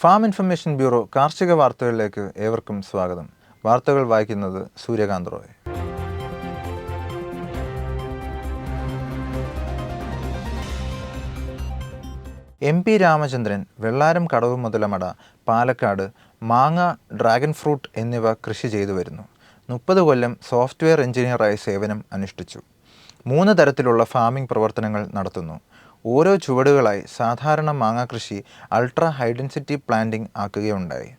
Farm information bureau കാർഷിക വാർത്തകളിലേക്ക് ഏവർക്കും സ്വാഗതം. വാർത്തകൾ വായിക്കുന്നത് സൂര്യകാന്ത് റോയ്. എം പി രാമചന്ദ്രൻ വെള്ളാരം കടവ് മുതലമട പാലക്കാട് മാങ്ങ ഡ്രാഗൺ ഫ്രൂട്ട് എന്നിവ കൃഷി ചെയ്തു വരുന്നു. മുപ്പത് കൊല്ലം സോഫ്റ്റ്വെയർ എഞ്ചിനീയറായി സേവനം അനുഷ്ഠിച്ചു. മൂന്ന് തരത്തിലുള്ള ഫാമിംഗ് പ്രവർത്തനങ്ങൾ നടത്തുന്നു. ഓരോ ചുവടുകളായി സാധാരണ മാങ്ങ കൃഷി അൾട്രാ ഹൈഡൻസിറ്റി പ്ലാന്റിംഗ് ആക്കുകയുണ്ടായി.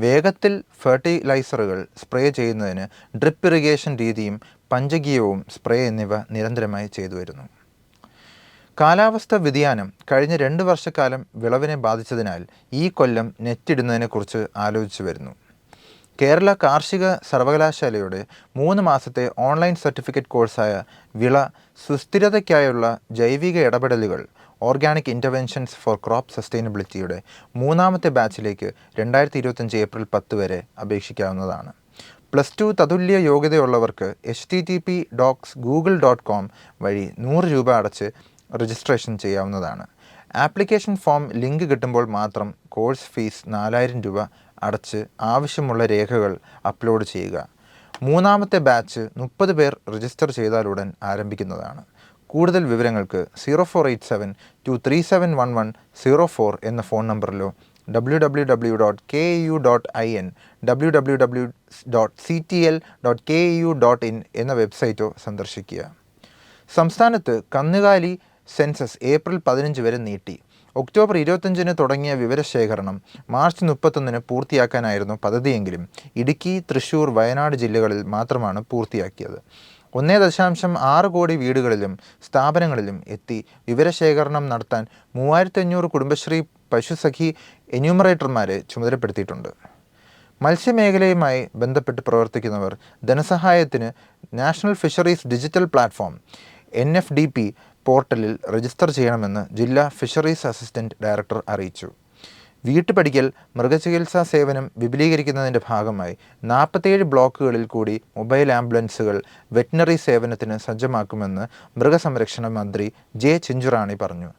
വേഗത്തിൽ ഫെർട്ടിലൈസറുകൾ സ്പ്രേ ചെയ്യുന്നതിന് ഡ്രിപ്പ് ഇറിഗേഷൻ രീതിയും പഞ്ചഗീയവും സ്പ്രേ എന്നിവ നിരന്തരമായി ചെയ്തു വരുന്നു. കാലാവസ്ഥ വ്യതിയാനം കഴിഞ്ഞ രണ്ട് വർഷക്കാലം വിളവിനെ ബാധിച്ചതിനാൽ ഈ കൊല്ലം നെറ്റിടുന്നതിനെക്കുറിച്ച് ആലോചിച്ചു വരുന്നു. കേരള കാർഷിക സർവകലാശാലയുടെ മൂന്ന് മാസത്തെ ഓൺലൈൻ സർട്ടിഫിക്കറ്റ് കോഴ്സായ വിള സുസ്ഥിരതയ്ക്കായുള്ള ജൈവിക ഇടപെടലുകൾ ഓർഗാനിക് ഇന്റർവെൻഷൻസ് ഫോർ ക്രോപ്പ് സസ്റ്റൈനബിലിറ്റിയുടെ മൂന്നാമത്തെ ബാച്ചിലേക്ക് രണ്ടായിരത്തി ഇരുപത്തഞ്ച് ഏപ്രിൽ പത്ത് വരെ അപേക്ഷിക്കാവുന്നതാണ്. പ്ലസ് ടു തതുല്യ യോഗ്യതയുള്ളവർക്ക് H T T P docs Google dot com വഴി നൂറ് രൂപ അടച്ച് രജിസ്ട്രേഷൻ ചെയ്യാവുന്നതാണ്. ആപ്ലിക്കേഷൻ ഫോം ലിങ്ക് കിട്ടുമ്പോൾ മാത്രം കോഴ്സ് ഫീസ് നാലായിരം രൂപ അടച്ച് ആവശ്യമുള്ള രേഖകൾ അപ്ലോഡ് ചെയ്യുക. മൂന്നാമത്തെ ബാച്ച് മുപ്പത് പേർ രജിസ്റ്റർ ചെയ്താലുടൻ ആരംഭിക്കുന്നതാണ്. കൂടുതൽ വിവരങ്ങൾക്ക് zero four eight seven two three seven one one zero four എന്ന phone നമ്പറിലോ W W W dot K U dot I N W W W dot C T L dot K U dot in എന്ന വെബ്സൈറ്റോ സന്ദർശിക്കുക. സംസ്ഥാനത്ത് കന്നുകാലി census April പതിനഞ്ച് വരെ നീട്ടി. October ഇരുപത്തഞ്ചിന് തുടങ്ങിയ വിവരശേഖരണം മാർച്ച് മുപ്പത്തൊന്നിന് പൂർത്തിയാക്കാനായിരുന്നു പദ്ധതിയെങ്കിലും. ഇടുക്കി തൃശൂർ വയനാട് ജില്ലകളിൽ മാത്രമാണ് പൂർത്തിയാക്കിയത്. ഒന്നേ ദശാംശം ആറ് കോടി വീടുകളിലും സ്ഥാപനങ്ങളിലും എത്തി വിവരശേഖരണം നടത്താൻ മൂവായിരത്തഞ്ഞൂറ് കുടുംബശ്രീ പശുസഖി എന്യൂമറേറ്റർമാരെ ചുമതലപ്പെടുത്തിയിട്ടുണ്ട്. മത്സ്യമേഖലയുമായി ബന്ധപ്പെട്ട് പ്രവർത്തിക്കുന്നവർ ധനസഹായത്തിന് national fisheries digital platform N F D P പോർട്ടലിൽ രജിസ്റ്റർ ചെയ്യണമെന്ന് ജില്ലാ ഫിഷറീസ് അസിസ്റ്റന്റ് ഡയറക്ടർ അറിയിച്ചു. വീട്ടുപടിക്കൽ മൃഗചികിത്സാ സേവനം വിപുലീകരിക്കുന്നതിന്റെ ഭാഗമായി നാൽപ്പത്തേഴ് ബ്ലോക്കുകളിൽ കൂടി മൊബൈൽ ആംബുലൻസുകൾ വെറ്റിനറി സേവനത്തിന് സജ്ജമാക്കുമെന്ന് മൃഗസംരക്ഷണ മന്ത്രി ജെ ചിഞ്ചുറാണി പറഞ്ഞു.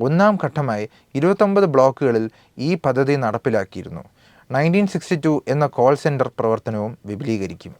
ഒന്നാം ഘട്ടമായി ഇരുപത്തൊമ്പത് ബ്ലോക്കുകളിൽ ഈ പദ്ധതി നടപ്പിലാക്കിയിരുന്നു. നയന്റീൻ സിക്സ്റ്റി ടു എന്ന കോൾ സെന്റർ പ്രവർത്തനവും വിപുലീകരിക്കും.